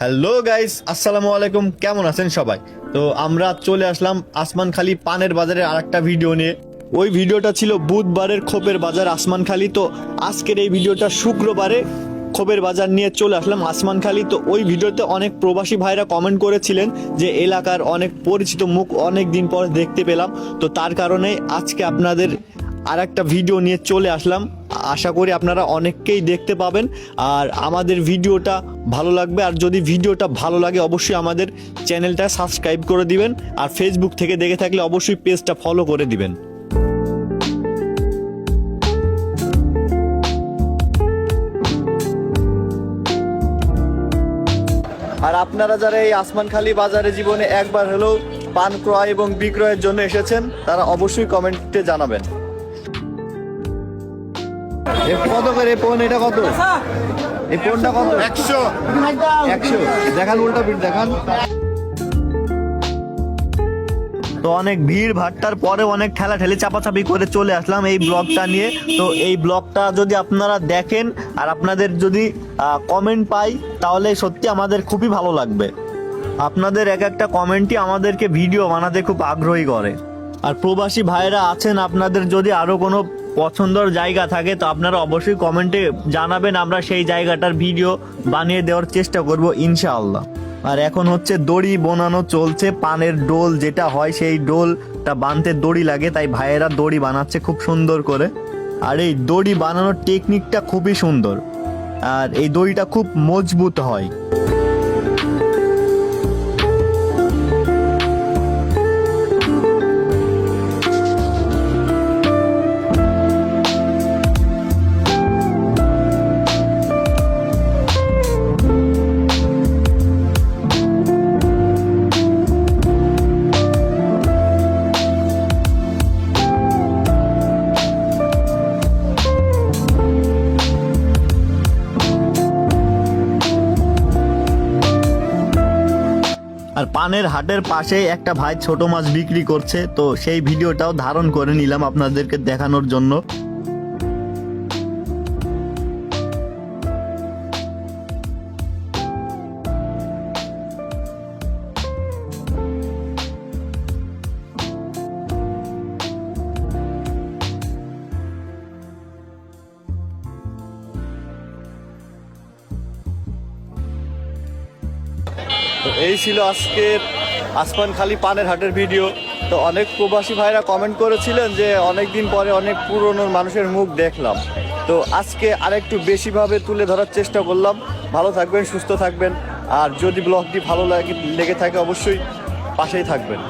Hello guys আসসালামু আলাইকুম কেমন আছেন সবাই? তো আমরা চলে আসলাম আসমানখালি পানের বাজারের আরেকটা ভিডিও নিয়ে। ওই ভিডিওটা ছিল বুধবারের খোপের বাজার আসমানখালি তো আজকের এই ভিডিওটা শুক্রবারে খোপের বাজার নিয়ে চলে আসলাম আসমানখালি তো ওই ভিডিওতে অনেক প্রবাসী ভাইরা কমেন্ট করেছিলেন যে এলাকার অনেক পরিচিত মুখ অনেক দিন পর দেখতে পেলাম। তো তার কারণে আজকে আপনাদের আর একটা ভিডিও নিয়ে চলে আসলাম। আশা করি আপনারা অনেককেই দেখতে পাবেন। আর আমাদের ভিডিওটা ভালো লাগবে। আর যদি ভিডিওটা ভালো লাগে, অবশ্যই আমাদের চ্যানেলটা সাবস্ক্রাইব করে দিবেন। আর ফেসবুক থেকে দেখে থাকলে অবশ্যই পেজটা ফলো করে দিবেন। আর আপনারা যারা এই আসমানখালি বাজারে জীবনে একবার হলেও পান ক্রয় এবং বিক্রয়ের জন্য এসেছেন, তারা অবশ্যই কমেন্টে জানাবেন। কত করে? এই এটা কত? এই ফোনটা কত? একশো। একশো। দেখান উল্টা পিঠ দেখান। তো অনেক ভিড় ভাট্টার পরে অনেক ঠেলা ঠেলি চাপাচাপি করে চলে আসলাম এই ব্লগটা নিয়ে। তো এই ব্লগটা যদি আপনারা দেখেন আর আপনাদের যদি কমেন্ট পাই তাহলে সত্যি আমাদের খুবই ভালো লাগবে। আপনাদের এক একটা কমেন্টই আমাদেরকে ভিডিও বানাতে খুব আগ্রহী করে। আর প্রবাসী ভাইরা আছেন আপনাদের যদি আরও কোনো পছন্দর জায়গা থাকে, তো আপনারা অবশ্যই কমেন্টে জানাবেন, আমরা সেই জায়গাটার ভিডিও বানিয়ে দেওয়ার চেষ্টা করব ইনশাআল্লাহ। আর এখন হচ্ছে দড়ি বোনানো চলছে, পানের ডোল যেটা হয় সেই ডোলটা বানতে দড়ি লাগে, তাই ভাইয়েরা দড়ি বানাচ্ছে খুব সুন্দর করে। আর এই দড়ি বানানোর টেকনিকটা খুবই সুন্দর। আর এই দড়িটা খুব মজবুত হয়। আর পানের হাটের পাশে একটা ভাই ছোট মাছ বিক্রি করছে, তো সেই ভিডিওটাও ধারণ করে নিলাম আপনাদেরকে দেখানোর জন্য। এই ছিল আজকের আসমান খালি পানের হাটের ভিডিও। তো অনেক প্রবাসী ভাইরা কমেন্ট করেছিলেন যে অনেক দিন পরে অনেক পুরনো মানুষের মুখ দেখলাম। তো আজকে আরেকটু বেশিভাবে তুলে ধরার চেষ্টা করলাম। ভালো থাকবেন, সুস্থ থাকবেন। আর যদি ব্লগটি ভালো লাগে, লেগে থাকে অবশ্যই পাশেই থাকবেন।